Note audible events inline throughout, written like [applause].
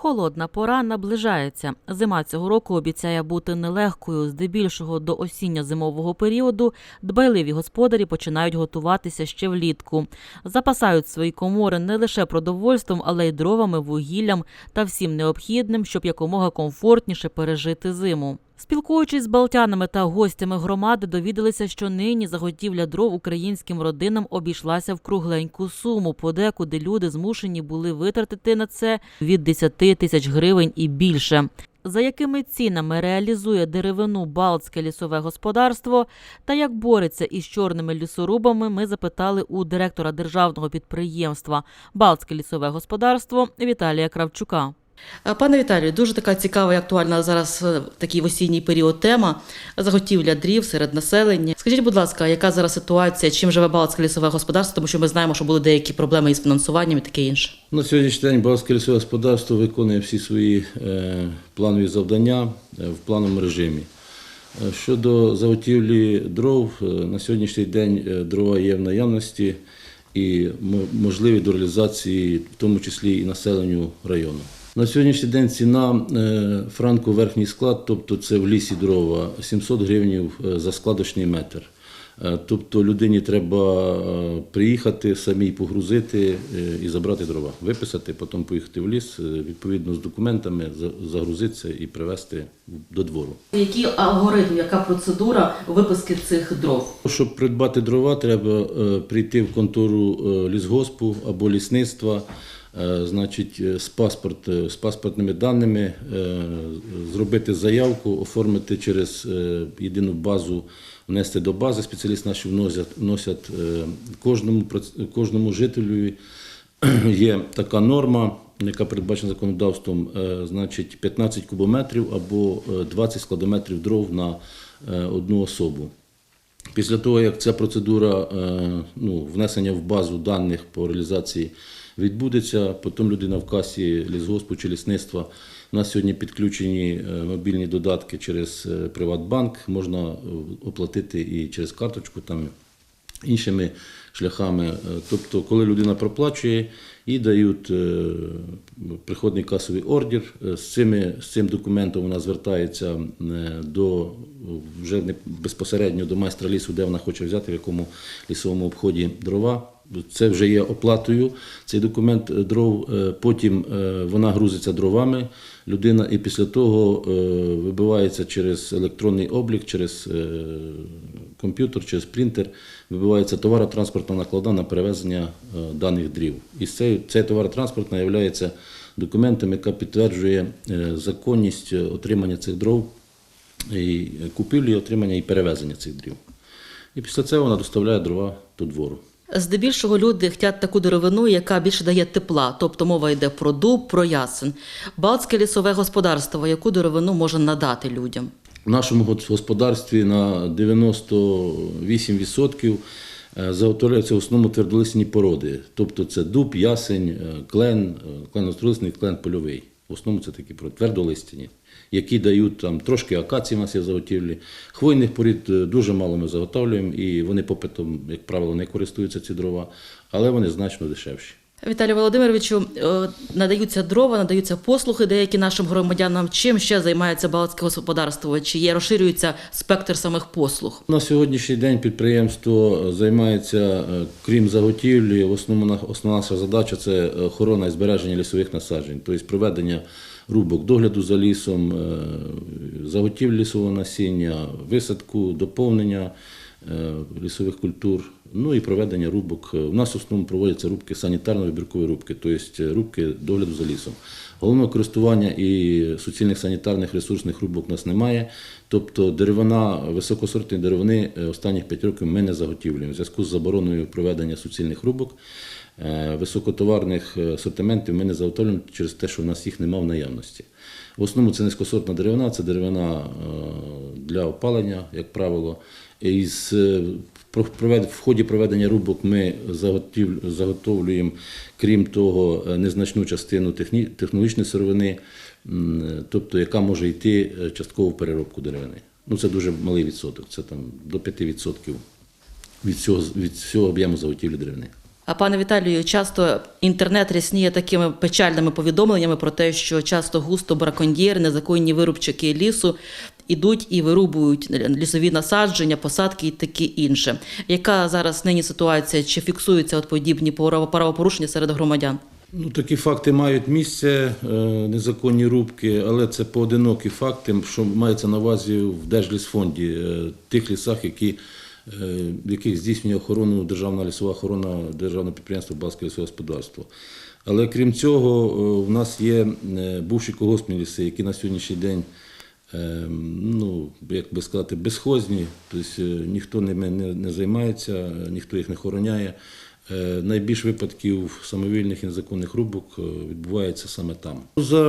Холодна пора наближається. Зима цього року обіцяє бути нелегкою. Здебільшого до осінньо-зимового періоду дбайливі господарі починають готуватися ще влітку. Запасають свої комори не лише продовольством, але й дровами, вугіллям та всім необхідним, щоб якомога комфортніше пережити зиму. Спілкуючись з балтянами та гостями громади, довідалися, що нині заготівля дров українським родинам обійшлася в кругленьку суму. Подекуди люди змушені були витратити на це від 10 тисяч гривень і більше. За якими цінами реалізує деревину Балтське лісове господарство та як бореться із чорними лісорубами, ми запитали у директора державного підприємства Балтське лісове господарство Віталія Кравчука. Е, Пане Віталію, дуже така цікава і актуальна зараз е, такий осінній період тема заготівля дрів серед населення. Скажіть, будь ласка, яка зараз ситуація, чим живе Балтське лісове господарство, тому що ми знаємо, що були деякі проблеми із фінансуванням і таке інше. На сьогоднішній день Балське лісове господарство виконує всі свої е, планові завдання в плановому режимі. Щодо заготівлі дров, на сьогоднішній день дрова є в наявності і можливі до реалізації, в тому числі і населенню району. На сьогоднішній день ціна е, франку верхній склад, тобто це в лісі дрова, 700 гривень за складочний метр. Е, Тобто людині треба е, приїхати самій погрузити і забрати дрова, виписати, потім поїхати в ліс, відповідно з документами, загрузитися і привезти до двору. Який алгоритм, яка процедура виписки цих дров? Щоб придбати дрова, треба прийти в контору лісгоспу або лісництва, значить, е, з, паспорт, е, з паспортними даними, е, зробити заявку, оформити через е, єдину базу, внести до бази. Спеціалісти наші вносять, вносять е, кожному, кожному жителю [clears throat] є така норма, яка передбачена законодавством, е, значить 15 кубометрів або е, 20 складометрів дров на е, одну особу. Після того, як ця процедура е, ну, внесення в базу даних по реалізації відбудеться, потім людина в касі лісгоспу чи лісництва. У нас сьогодні підключені е, мобільні додатки через е, Приватбанк, можна оплатити і через карточку, там іншими шляхами. Тобто, коли людина проплачує, і дають е, приходний касовий ордер. Е, З, цими, з цим документом вона звертається е, до вже безпосередньо до майстра лісу, де вона хоче взяти, в якому лісовому обході дрова. Це вже є оплатою. Цей документ дров. Потім вона грузиться дровами. Людина і після того вибивається через електронний облік, через комп'ютер, через принтер, вибивається товаротранспортна наклада на перевезення е, даних дрів. І цей, цей товаротранспортна є документом, яка підтверджує е, законність е, отримання цих дров, і купівлі, отримання і перевезення цих дрів. І після цього вона доставляє дрова до двору. Здебільшого люди хочуть таку деревину, яка більше дає тепла, тобто мова йде про дуб, про ясен. Балтське лісове господарство, яку деревину може надати людям? В нашому господарстві на 98% е, заготовляються в основному твердолисні породи. Тобто це дуб, ясень, е, клен, е, клен остролисний, клен польовий. В основному це такі породи, твердолистяні, які дають там трошки акації у нас є заготівлі. Хвойних порід дуже мало ми заготовлюємо, і вони попитом, як правило, не користуються ці дрова, але вони значно дешевші. Віталію Володимировичу, е, надаються дрова, надаються послуги деякі нашим громадянам. Чим ще займається Балтське господарство? Чи є розширюється спектр самих послуг? На сьогоднішній день підприємство займається, е, крім заготівлі, в основному основна наша задача це охорона і збереження лісових насаджень, тобто проведення рубок догляду за лісом, е, заготівлі лісового насіння, висадку, доповнення е, лісових культур, ну і проведення рубок. У нас в основному проводяться рубки санітарно-вибіркові рубки, тобто рубки догляду за лісом. Головного користування і суцільних санітарних ресурсних рубок у нас немає. Тобто деревина, високосортні деревини е, останніх 5 років ми не заготівлюємо в зв'язку з забороною проведення суцільних рубок. Е, Високотоварних е, асортиментів ми не заготовлюємо через те, що в нас їх немає в наявності. В основному це низькосортна деревина, це деревина е, для опалення, як правило. І з, е, в ході проведення рубок ми заготовлюємо, крім того, е, незначну частину техні, технологічної сировини, тобто яка може йти е, частково в переробку деревини. Ну, це дуже малий відсоток, це там до 5% від всього, від всього об'єму заготівлі деревини. А пане Віталію, часто інтернет рясніє такими печальними повідомленнями про те, що часто густо браконьєри, незаконні вирубчики лісу ідуть і вирубують лісові насадження, посадки і таке інше. Яка зараз нині ситуація? Чи фіксуються от подібні правопорушення серед громадян? Ну, такі факти мають місце, е, незаконні рубки, але це поодинокі факти, що мається на увазі в Держлісфонді, е, тих лісах, які, е, в яких здійснює охорону Державна лісова охорона Державного підприємства Балське лісове господарство. Але крім цього, в нас є бувші колгоспні ліси, які на сьогоднішній день ну, як би сказати, безхозні, тобто е, ніхто ними не, займається, ніхто їх не охороняє. Е, Найбільш випадків самовільних і незаконних рубок е, відбувається саме там. За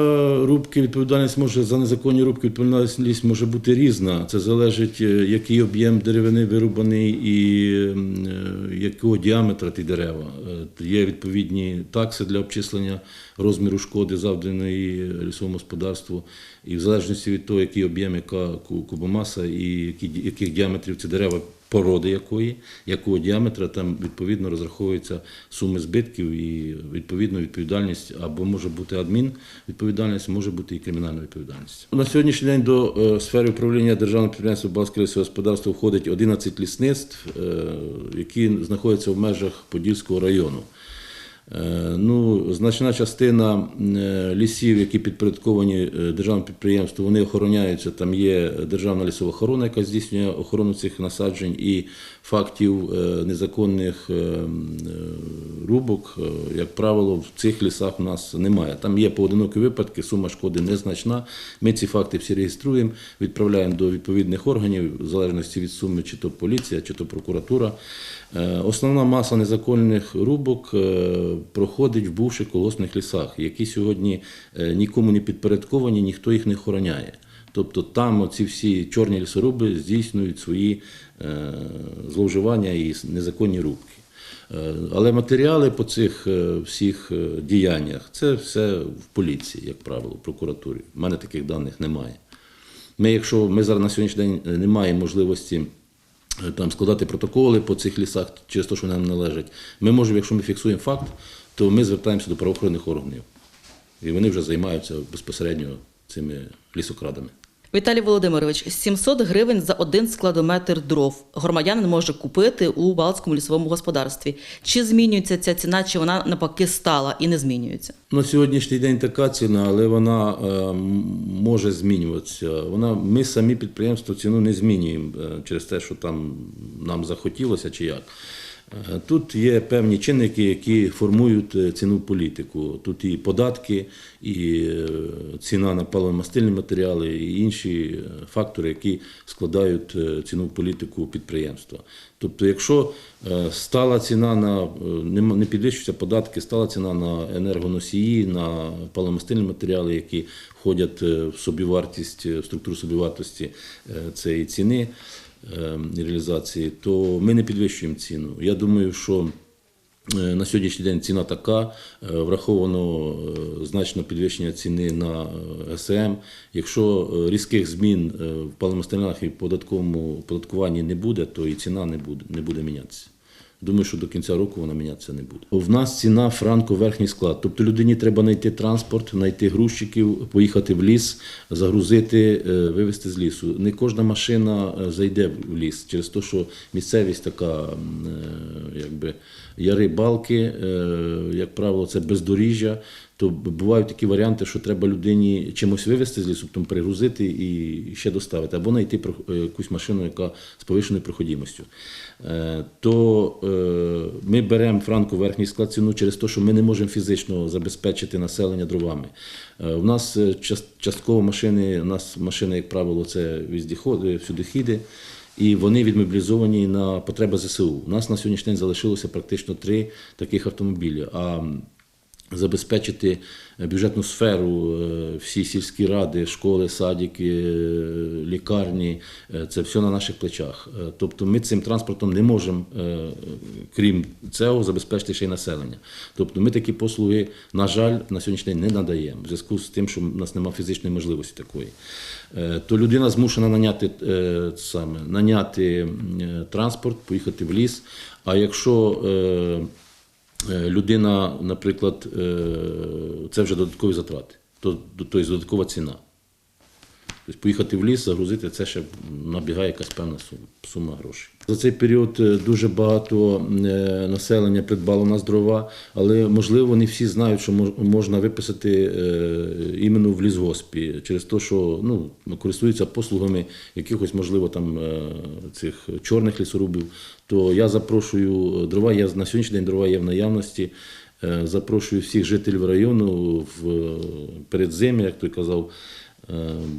рубки відповідальність може за незаконні рубки відповідальність може бути різна. Це залежить, е, який об'єм деревини вирубаний і якого діаметра ті дерева. Є відповідні такси для обчислення розміру шкоди, завданої лісовому господарству. І в залежності від того, який об'єм, яка ку- кубомаса і яких діаметрів ці дерева породи якої, якого діаметра, там відповідно розраховуються суми збитків і відповідно відповідальність або може бути адмінвідповідальність, може бути і кримінальна відповідальність. На сьогоднішній день до е, сфери управління державного підприємства Балське господарство входить 11 лісництв, е, які знаходяться в межах Подільського району. Е, Ну, значна частина е, лісів, які підпорядковані державним державному підприємству, вони охороняються. Там є державна лісова охорона, яка здійснює охорону цих насаджень і фактів е, незаконних е, е, рубок, е, як правило, в цих лісах у нас немає. Там є поодинокі випадки, сума шкоди незначна. Ми ці факти всі реєструємо, відправляємо до відповідних органів, в залежності від суми, чи то поліція, чи то прокуратура. Е, Основна маса незаконних рубок е, проходить в бувших колосних лісах, які сьогодні нікому не підпорядковані, ніхто їх не охороняє. Тобто там оці всі чорні лісоруби здійснюють свої зловживання і незаконні рубки. Е, Але матеріали по цих е, всіх е, діяннях це все в поліції, як правило, в прокуратурі. У мене таких даних немає. Ми, якщо ми зараз на сьогоднішній день не маємо можливості там складати протоколи по цих лісах через те, що нам належать, ми можемо, якщо ми фіксуємо факт, то ми звертаємося до правоохоронних органів. І вони вже займаються безпосередньо цими лісокрадами. Віталій Володимирович, 700 гривень за один складометр дров громадянин може купити у Балтському лісовому господарстві. Чи змінюється ця ціна, чи вона навпаки стала і не змінюється? На сьогоднішній день така ціна, але вона е, може змінюватися. Вона, ми самі підприємство ціну не змінюємо е, через те, що там нам захотілося чи як. Е, Тут є певні чинники, які формують е, ціну політику. Тут і податки, і е, ціна на паливомастильні матеріали, і інші фактори, які складають ціну політику підприємства. Тобто, якщо стала ціна на не підвищуються податки, стала ціна на енергоносії, на паливомастильні матеріали, які входять в собівартість, в структуру собівартості цієї ціни реалізації, то ми не підвищуємо ціну. Я думаю, що Е, На сьогоднішній день ціна така, е, враховано значно підвищення ціни на е, СМ. Якщо е, різких змін е, в паливомастильних і податковому податкуванні не буде, то і ціна не буде, не буде мінятися. Думаю, що до кінця року вона мінятися не буде. В нас ціна франко верхній склад. Тобто людині треба знайти транспорт, знайти грузчиків, поїхати в ліс, загрузити, е, вивезти з лісу. Не кожна машина е, зайде в ліс через те, що місцевість така, е, якби яри балки, як правило, це бездоріжжя. То бувають такі варіанти, що треба людині чимось вивезти з лісу, потім перегрузити і ще доставити, або знайти е, якусь машину, яка з повищеною проходимостю. Е, То е, ми беремо франко верхній склад ціну через те, що ми не можемо фізично забезпечити населення дровами. У нас частково машини, у нас машини, як правило, це віздіходи, всюдихіди. І вони відмобілізовані на потреби ЗСУ. У нас на сьогоднішній день залишилося практично три таких автомобілі. А забезпечити бюджетну сферу, е, всі сільські ради, школи, садики, е, лікарні е, це все на наших плечах. Тобто ми цим транспортом не можемо, крім цього, забезпечити ще й населення. Тобто ми такі послуги, на жаль, на сьогоднішній день не надаємо в зв'язку з тим, що в нас немає фізичної можливості такої. То людина змушена наняти саме наняти транспорт, поїхати в ліс. А якщо людина, наприклад, е, це вже додаткові затрати, то- тобто додаткова ціна. Тобто поїхати в ліс, загрузити, це ще набігає якась певна сума, грошей. За цей період е, дуже багато е, населення придбало нас дрова, але можливо не всі знають, що можна виписати е, іменно в лісгоспі, через те, що ну, користуються послугами якихось, можливо, там цих чорних лісорубів. То я запрошую дрова, є на сьогоднішній день дрова є в наявності. Запрошую всіх жителів району в передзим'я, як той казав,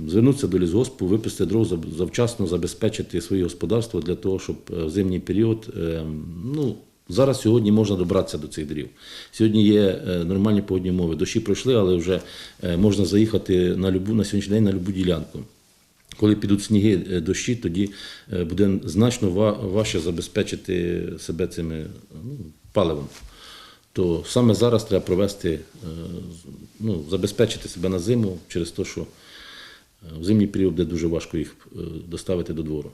звернутися до лісгоспу, виписати дров, завчасно забезпечити своє господарство для того, щоб е, в зимній період, е, ну, зараз сьогодні можна добратися до цих дрів. Сьогодні є е, нормальні погодні умови. Дощі пройшли, але вже е, можна заїхати на любу на сьогоднішній день на любу ділянку. Коли підуть сніги, е, дощі, тоді е, буде значно важче забезпечити себе цими ну, паливом. То саме зараз треба провести, е, ну, забезпечити себе на зиму через те, що е, в зимній період буде дуже важко їх е, доставити до двору.